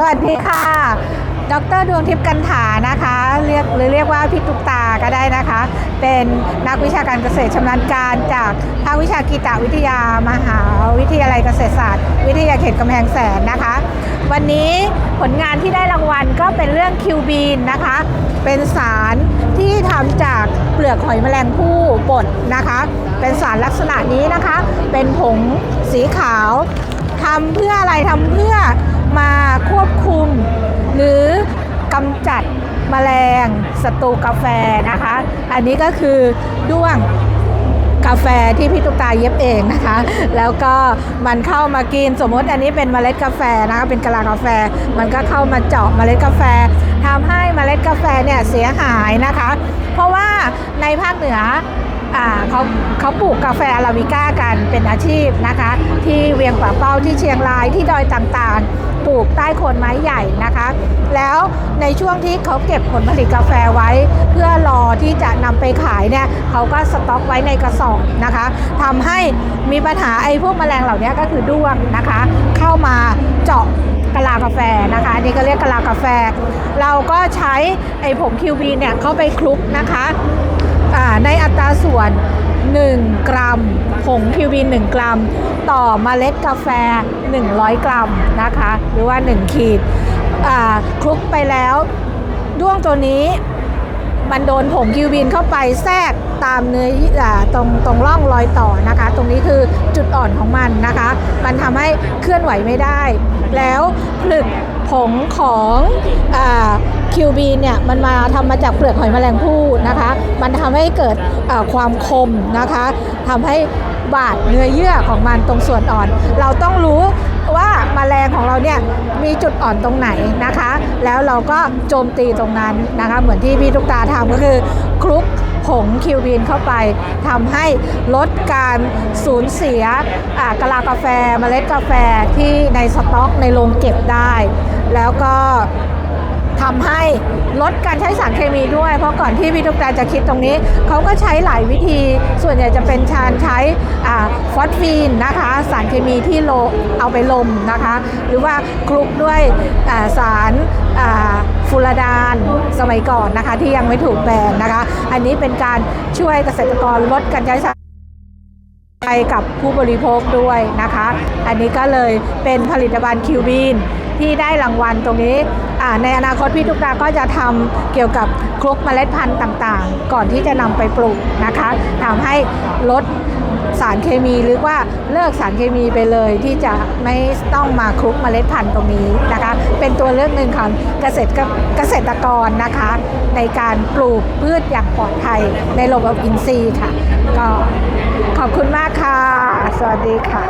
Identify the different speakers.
Speaker 1: สวัสดีค่ะ ดรดวงทิพย์กันถานะคะ เรียกหรือเรียกว่าพี่ตุกตาก็ได้นะคะ เป็นนักวิชาการเกษตรชำนาญการจากภาควิชากีตวิทยา มหาวิทยาลัยเกษตรศาสตร์ วิทยาเขตกำแพงแสนนะคะ วันนี้ผลงานที่ได้รางวัลก็เป็นเรื่องคิวบีนนะคะ เป็นสารที่ทำจากเปลือกหอยแมลงภู่บดนะคะ เป็นสารลักษณะนี้นะคะ เป็นผงสีขาวทำเพื่ออะไรทำเพื่อมาคว มแมลงศัตรูกาแฟนะคะ อันนี้ก็คือด้วงกาแฟที่พี่ตุ๊กตาเย็บเองนะคะ แล้วก็มันเข้ามากินสมมติอันนี้เป็นเมล็ดกาแฟนะคะเป็นกะลากาแฟ มันก็เข้ามาเจาะเมล็ดกาแฟทำให้เมล็ดกาแฟเนี่ยเสียหายนะคะ เพราะว่าในภาคเหนือ เขาเขาปลูกกาแฟอาราบิก้ากันเป็นอาชีพนะคะ ที่เวียงป่าเป้าที่เชียงรายที่ดอยต่างๆ ปลูกใต้โคนไม้ใหญ่นะคะ แล้วในช่วงที่เขาเก็บผลผลิตกาแฟไว้ เพื่อรอที่จะนำไปขายเนี่ยเขาก็สต็อกไว้ในกระสอบนะคะทำให้มีปัญหาไอ้พวกแมลงเหล่านี้ก็คือด้วงนะคะ เข้ามาเจาะกะลากาแฟนะคะอันนี้ก็เรียกกะลากาแฟ เราก็ใช้ไอ้ผงคิวบีเนี่ยเข้าไปคลุกนะคะ ในอัตราส่วน 1 กรัม ผงคิวบีน1กรัม ต่อเมล็ดกาแฟ 100 กรัมนะคะ หรือว่า 1 ขีดคลุกไปแล้วด้วงตัวนี้มันโดนผงคิวบินเข้าไปแทรกตามเนื้ออตรงตรงร่องรอยต่อนะคะ ตรงนี้คือจุดอ่อนของมันนะคะ มันทำให้เคลื่อนไหวไม่ได้ แล้วผลึกผงของ คิวบีนเนี่ยมันมาทำมาจากเปลือกหอยแมลงภู่นะคะ มันทำให้เกิดความคมนะคะทำให้บาดเนื้อเยื่อของมันตรงส่วนอ่อน เราต้องรู้ว่าแมลงของเราเนี่ยมีจุดอ่อนตรงไหนนะคะ แล้วเราก็โจมตีตรงนั้นนะคะ เหมือนที่พี่ทุกตาทำก็คือคลุกผงคิวบีนเข้าไปทำให้ลดการสูญเสียกะลากาแฟเมล็ดกาแฟที่ในสต็อกในโรงเก็บได้ แล้วก็ ทำให้ลดการใช้สารเคมีด้วย เพราะก่อนที่พี่ทุกตาจะคิดตรงนี้ เขาก็ใช้หลายวิธี ส่วนใหญ่จะเป็นชานใช้ฟอสฟีนนะคะ สารเคมีที่โลเอาไปลมนะคะ หรือว่าคลุกด้วยาสารฟูรดานสมัยก่อนนะคะ ที่ยังไม่ถูกแบนนะคะ อันนี้เป็นการช่วยเกษตรกรลดการใช้สาร ไปกับผู้บริโภคด้วยนะคะ อันนี้ก็เลยเป็นผลิตภัณฑ์คิวบีนที่ได้รางวัลตรงนี้ ในอนาคตพี่ทุกตาก็จะทำเกี่ยวกับคลุกเมล็ดพันธุ์ต่างๆ ก่อนที่จะนำไปปลูกนะคะทำให้ลดสารเคมีหรือว่าเลิกสารเคมีไปเลยที่จะไม่ต้องมาคลุกเมล็ดพันธุ์ตรงนี้นะคะ เป็นตัวเลือกหนึ่งของเกษตรเกษตรกรนะคะ ในการปลูกพืชอย่างปลอดภัยในระบบอินทรีย์ค่ะ ก็ขอบคุณมากค่ะ สวัสดีค่ะ